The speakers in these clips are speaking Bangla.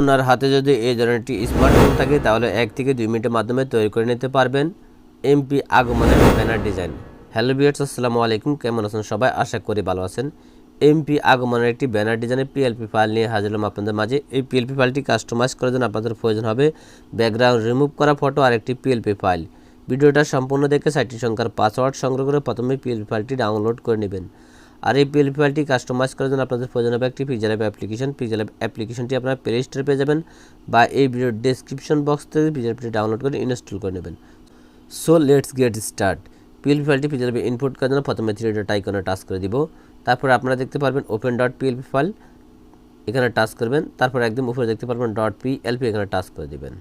আপনার হাতে যদি এই ধরনের একটি স্মার্টফোন থাকে, তাহলে এক থেকে দুই মিনিটের মাধ্যমে তৈরি করে নিতে পারবেন এমপি আগমনের ব্যানার ডিজাইন হ্যালো বিয়ার্স আসসালামু আলাইকুম। কেমন আছেন সবাই? আশা করি ভালো আছেন। এমপি আগমনের একটি ব্যানার ডিজাইনের পিএলপি ফাইল নিয়ে হাজির হলাম আপনাদের মাঝে। এই পিএলপি ফাইলটি কাস্টমাইজ করার জন্য আপনাদের প্রয়োজন হবে ব্যাকগ্রাউন্ড রিমুভ করা ফটো আর একটি পিএলপি ফাইল ভিডিওটা সম্পূর্ণ দেখে সাইটটি সংখ্যার পাসওয়ার্ড সংগ্রহ করে প্রথমে পিএলপি ফাইলটি ডাউনলোড করে নেবেন। আর এই পিএলপি ফাইলটি কাস্টমাইজ করার জন্য আপনাদের প্রয়োজন হবে একটি পিজেল অ্যাপ অ্যাপ্লিকেশন পিজেল অ্যাপ অ্যাপ্লিকেশনটি আপনারা প্লে স্টোরে পেয়ে যাবেন বা এই ভিডিওর ডেসক্রিপশন বক্স থেকে পিজেল অ্যাপটি ডাউনলোড করে ইনস্টল করে নেবেন। So let's get start PLP ফাইলটি পিজেল অ্যাপে ইনপুট করার জন্য প্রথমে থ্রি ডট আইকনে টাচ করে দিব। তারপর আপনারা দেখতে পারবেন ওপেন ডট পিএলপি ফাইল এখানে টাচ করবেন। তারপর একদম উপরে দেখতে পারবেন ডট পিএলপি এখানে টাচ করে দিবেন।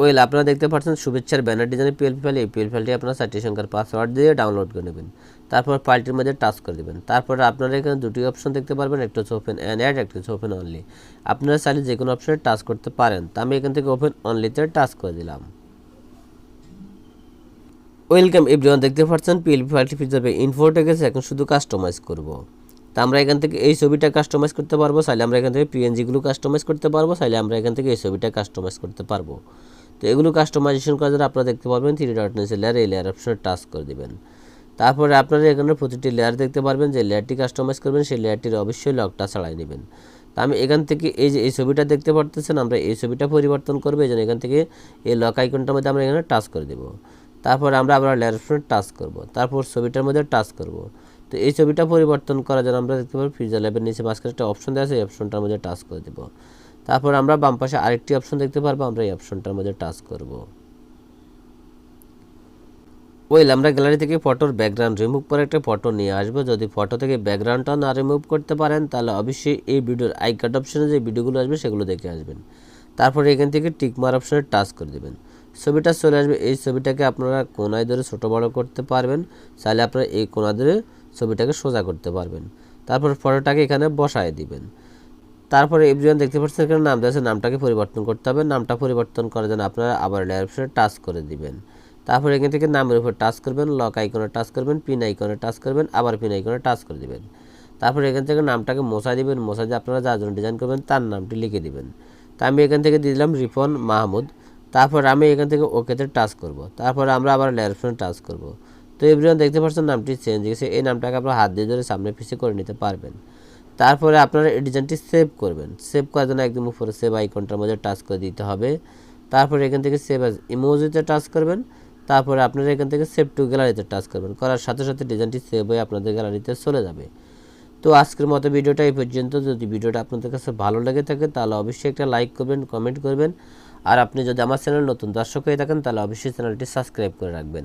ওয়েল, আপনারা দেখতে পাচ্ছেন শুভেচ্ছার ব্যানার ডিজাইনের পিএলপি ফাইল এই পিএল ফাইলটি আপনারা চারটি সংখ্যার পাসওয়ার্ড দিয়ে ডাউনলোড করে নেবেন। তারপর ফাইলটির মধ্যে টাচ করে দেবেন। তারপর আপনারা এখানে দুটি অপশন দেখতে পারবেন, একটা হচ্ছে ওপেন অ্যান্ড অ্যাড একটা হচ্ছে ওপেন অনলি আপনারা চাইলে যে কোনো অপশনে টাচ করতে পারেন। তা আমি এখান থেকে ওপেন অনলিতে টাচ করে দিলাম। ওয়েলকাম এভরিওয়ান দেখতে পাচ্ছেন পিএলপি ফাইলটি ফিচারে ইনফোর্টে গেছে, এখন শুধু কাস্টমাইজ করব। তা আমরা এখান থেকে এই ছবিটা কাস্টমাইজ করতে পারব, চাইলে আমরা এখান থেকে পিএনজিগুলো কাস্টমাইজ করতে পারব, চাইলে আমরা এখান থেকে এই ছবিটা কাস্টমাইজ করতে পারব। তো এগুলো কাস্টমাইজেশন করার জন্য আপনারা দেখতে পারবেন থ্রি ডট নিচে লেয়ার এই লেয়ার অপশনে টাচ করে দেবেন। তারপরে আপনারা এখানে প্রতিটি লেয়ার দেখতে পারবেন, যে লেয়ারটি কাস্টমাইজ করবেন, সেই লেয়ারটির অবশ্যই লকটা ছাড়াই নেবেন। তা আমি এখান থেকে এই যে, এই ছবিটা দেখতে পারতেছেন, আমরা এই ছবিটা পরিবর্তন করব, এই জন্য এখান থেকে এই লক আইকনটার মধ্যে আমরা এখানে টাচ করে দেবো। তারপর আমরা আবার লেয়ার অপশনে টাচ করব, তারপর ছবিটার মধ্যে টাচ করব। তো এই ছবিটা পরিবর্তন করার জন্য আমরা দেখতে পাবো ফিউজার ল্যাবের নিচে মাঝখানে একটা অপশন দেওয়া আছে, এই অপশনটার মধ্যে টাচ করে দেবো। তারপর আমরা বাম পাশে আরেকটি অপশন দেখতে পারব, আমরা এই অপশনটার মধ্যে টাচ করব। ওয়েল আমরা গ্যালারি থেকে ফটোর ব্যাকগ্রাউন্ড রিমুভ করে একটা ফটো নিয়ে আসব। যদি ফটো থেকে ব্যাকগ্রাউন্ডটা না রিমুভ করতে পারেন, তাহলে অবশ্যই এই ভিডিওর আই কার্ড অপশনে যে ভিডিওগুলো আসবে, সেগুলো দেখে আসবেন। তারপরে এখান থেকে টিকমার অপশনে টাচ করে দেবেন। ছবিটা চলে আসবে, এই ছবিটাকে আপনারা কোনায় ধরে ছোটো বড় করতে পারবেন। চাইলে আপনারা এই কোনা ধরে ছবিটাকে সোজা করতে পারবেন। তারপর ফটোটাকে এখানে বসায় দিবেন। তারপরে এভরিওয়ান দেখতে পাচ্ছেন এখানে নাম দেওয়া আছে, নামটাকে পরিবর্তন করতে হবে। নামটা পরিবর্তন করার জন্য আপনারা আবার লেয়ার অপশনে টাচ করে দিবেন। তারপরে এখান থেকে নামের উপর টাচ করবেন লক আইকনে টাচ করবেন পিন আইকনে টাচ করবেন, আবার পিন আইকনে টাচ করে দিবেন। তারপরে এখান থেকে নামটাকে মশা দিবেন মশা দিয়ে আপনারা যার জন্য ডিজাইন করবেন তার নামটি লিখে দিবেন। তা আমি এখান থেকে দিয়ে দিলাম রিফন মাহমুদ। তারপর আমি এখান থেকে ওকেতে টাচ করব। তারপর আমরা আবার লেয়ার অপশনে টাচ করব। তো এভরিওয়ান দেখতে পাচ্ছেন নামটি চেঞ্জ হয়েছে এই নামটাকে আপনারা হাত দিয়ে ধরে সামনে পিছিয়ে করে নিতে পারবেন। তারপরে আপনারা এই ডিজাইনটি সেভ করবেন। সেভ করার জন্য একদম উপরে সেভ আইকনটার মধ্যে টাচ করে দিতে হবে। তারপরে এখান থেকে সেভ অ্যাজ ইমোজিতে টাচ করবেন। তারপরে আপনারা এখান থেকে সেভ টু গ্যালারিতে টাচ করবেন। করার সাথে সাথে ডিজাইনটি সেভ হয়ে আপনাদের গ্যালারিতে চলে যাবে। তো আজকের মতো ভিডিওটা এই পর্যন্ত। যদি ভিডিওটা আপনাদের কাছে ভালো লেগে থাকে, তাহলে অবশ্যই একটা লাইক করবেন কমেন্ট করবেন। আর আপনি যদি আমার চ্যানেল নতুন দর্শক হয়ে থাকেন, তাহলে অবশ্যই চ্যানেলটি সাবস্ক্রাইব করে রাখবেন।